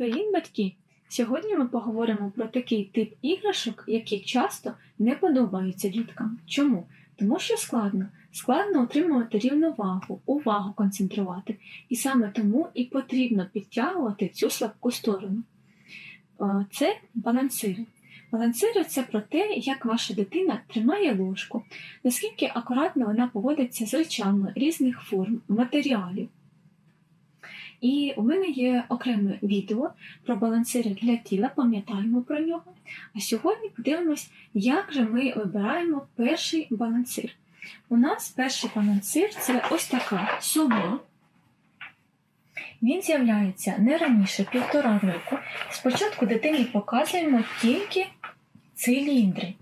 Привіт, батьки! Сьогодні ми поговоримо про такий тип іграшок, які часто не подобаються діткам. Чому? Тому що складно. Складно утримувати рівновагу, увагу концентрувати. І саме тому і потрібно підтягувати цю слабку сторону. Е, Це балансири. Балансири це про те, як ваша дитина тримає ложку, наскільки акуратно вона поводиться з речами різних форм, матеріалів. І у мене є окреме відео про балансири для тіла, пам'ятаємо про нього. А сьогодні подивимось, як же ми вибираємо перший балансир. У нас перший балансир це ось така сова. Він з'являється не раніше півтора року. Спочатку дитині показуємо тільки циліндри.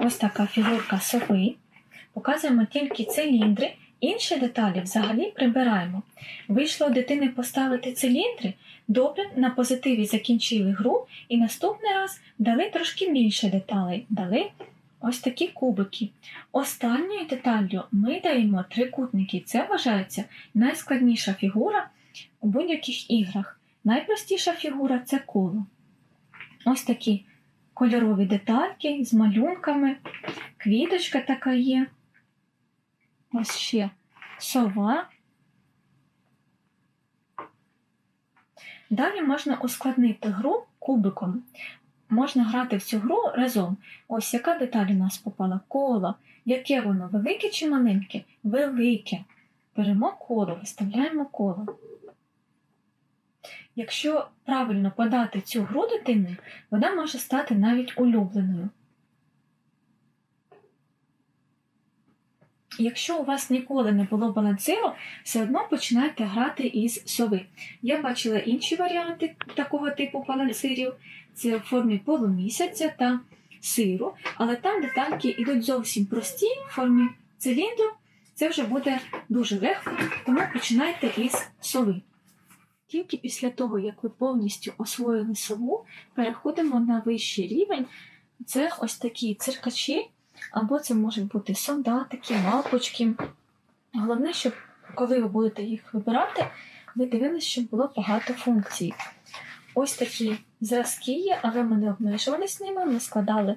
Ось така фігурка сови. Показуємо тільки циліндри. Інші деталі взагалі прибираємо. Вийшло дитини поставити циліндри, добре на позитиві закінчили гру і наступний раз дали трошки більше деталей, дали ось такі кубики. Останньою деталлю ми даємо трикутники. Це вважається найскладніша фігура у будь-яких іграх. Найпростіша фігура це коло. Ось такі кольорові детальки з малюнками, квіточка така є. Ось ще сова. Далі можна ускладнити гру кубиком. Можна грати в цю гру разом. Ось яка деталь у нас попала? Коло. Яке воно? Велике чи маленьке? Велике. Беремо коло, виставляємо коло. Якщо правильно подати цю гру дитини, вона може стати навіть улюбленою. Якщо у вас ніколи не було балансиру, все одно починайте грати із сови. Я бачила інші варіанти такого типу балансирів. Це в формі полумісяця та сиру, але там детальки йдуть зовсім прості в формі циліндру. Це вже буде дуже легко, тому починайте із сови. Тільки після того, як ви повністю освоїли сову, переходимо на вищий рівень. Це ось такі циркачі, або це можуть бути солдатики, мавпочки. Головне, щоб коли ви будете їх вибирати, ви дивилися, щоб було багато функцій. Ось такі зразки є, але ми не обмежувалися ними. Ми складали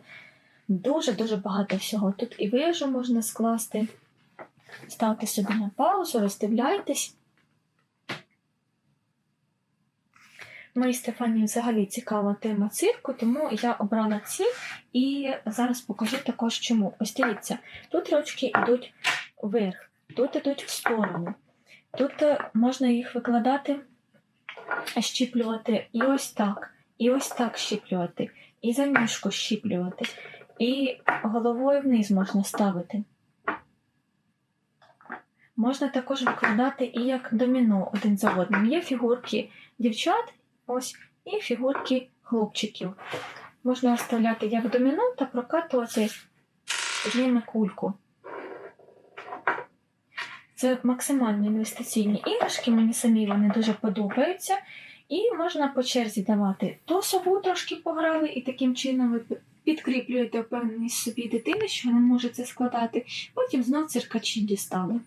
дуже-дуже багато всього. Тут і вежу можна скласти. Ставте собі на паузу, роздивляйтесь. Моїй Стефані взагалі цікава тема цирку, тому я обрала ці і зараз покажу також чому. Ось дивіться, тут ручки йдуть вверх, тут йдуть в сторону. Тут е, можна їх викладати, щіплювати і ось так, і ось так щіплювати, і за ніжку щіплювати, і головою вниз можна ставити. Можна також викладати і як доміно один за одним. Є фігурки дівчат, ось, і фігурки хлопчиків. Можна розставляти як доміно та прокатувати ними кульку. Це максимально інвестиційні іграшки, мені самі вони дуже подобаються. І можна по черзі давати то сову трошки пограли, і таким чином ви підкріплюєте впевненість собі дитини, що вона може це складати. Потім знов циркачі дістали.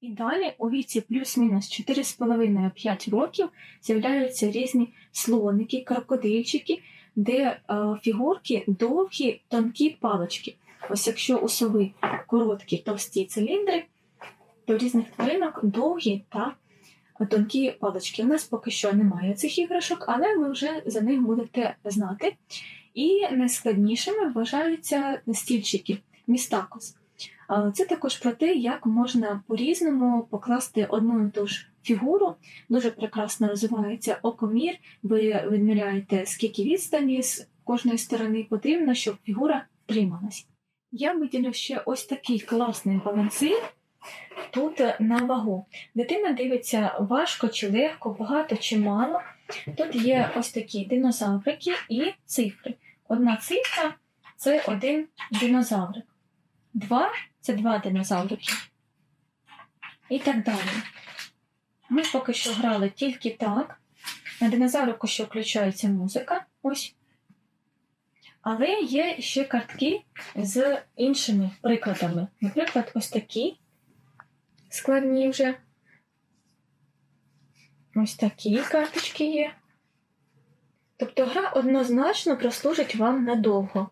І далі у віці плюс-мінус 4,5-5 років з'являються різні слоники, крокодильчики, де е, фігурки довгі, тонкі палички. Ось якщо у сови короткі товсті циліндри, то у різних тваринок довгі та тонкі палички. У нас поки що немає цих іграшок, але ви вже за них будете знати. І найскладнішими вважаються стільчики містакос. Це також про те, як можна по-різному покласти одну і ту ж фігуру. Дуже прекрасно розвивається окомір. Ви відміряєте, скільки відстані з кожної сторони потрібно, щоб фігура втрималась. Я виділю ще ось такий класний балансир. Тут на вагу. Дитина дивиться важко чи легко, багато чи мало. Тут є ось такі динозаврики і цифри. Одна цифра це один динозаврик. Два це два динозаврики. І так далі. Ми поки що грали тільки так. На динозаврику ще включається музика. Ось. Але є ще картки з іншими прикладами. Наприклад, ось такі складні вже Ось такі карточки є. Тобто гра однозначно прослужить вам надовго.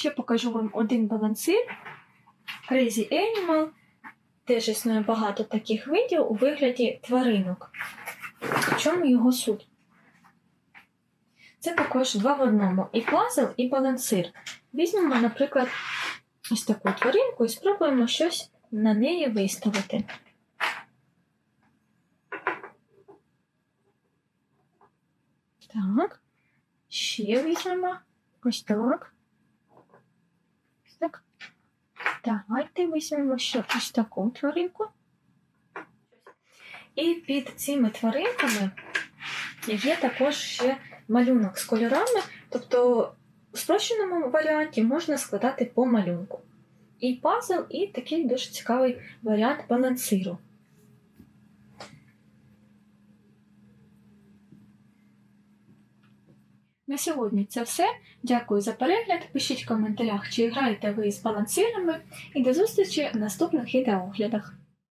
Ще покажу вам один балансир Crazy Animal. Теж існує багато таких видів у вигляді тваринок. В чому його суть? Це також два в одному: і пазл, і балансир. Візьмемо, наприклад, ось таку тваринку і спробуємо щось на неї виставити. Так. Ще візьмемо. Ось так. Ось так. Давайте візьмемо ще ось таку тваринку. І під цими тваринками є також ще малюнок з кольорами, тобто у спрощеному варіанті можна складати по малюнку. І пазл, і такий дуже цікавий варіант балансиру. На сьогодні це все. Дякую за перегляд. Пишіть в коментарях, чи граєте ви з балансирами, і до зустрічі в наступних відеооглядах.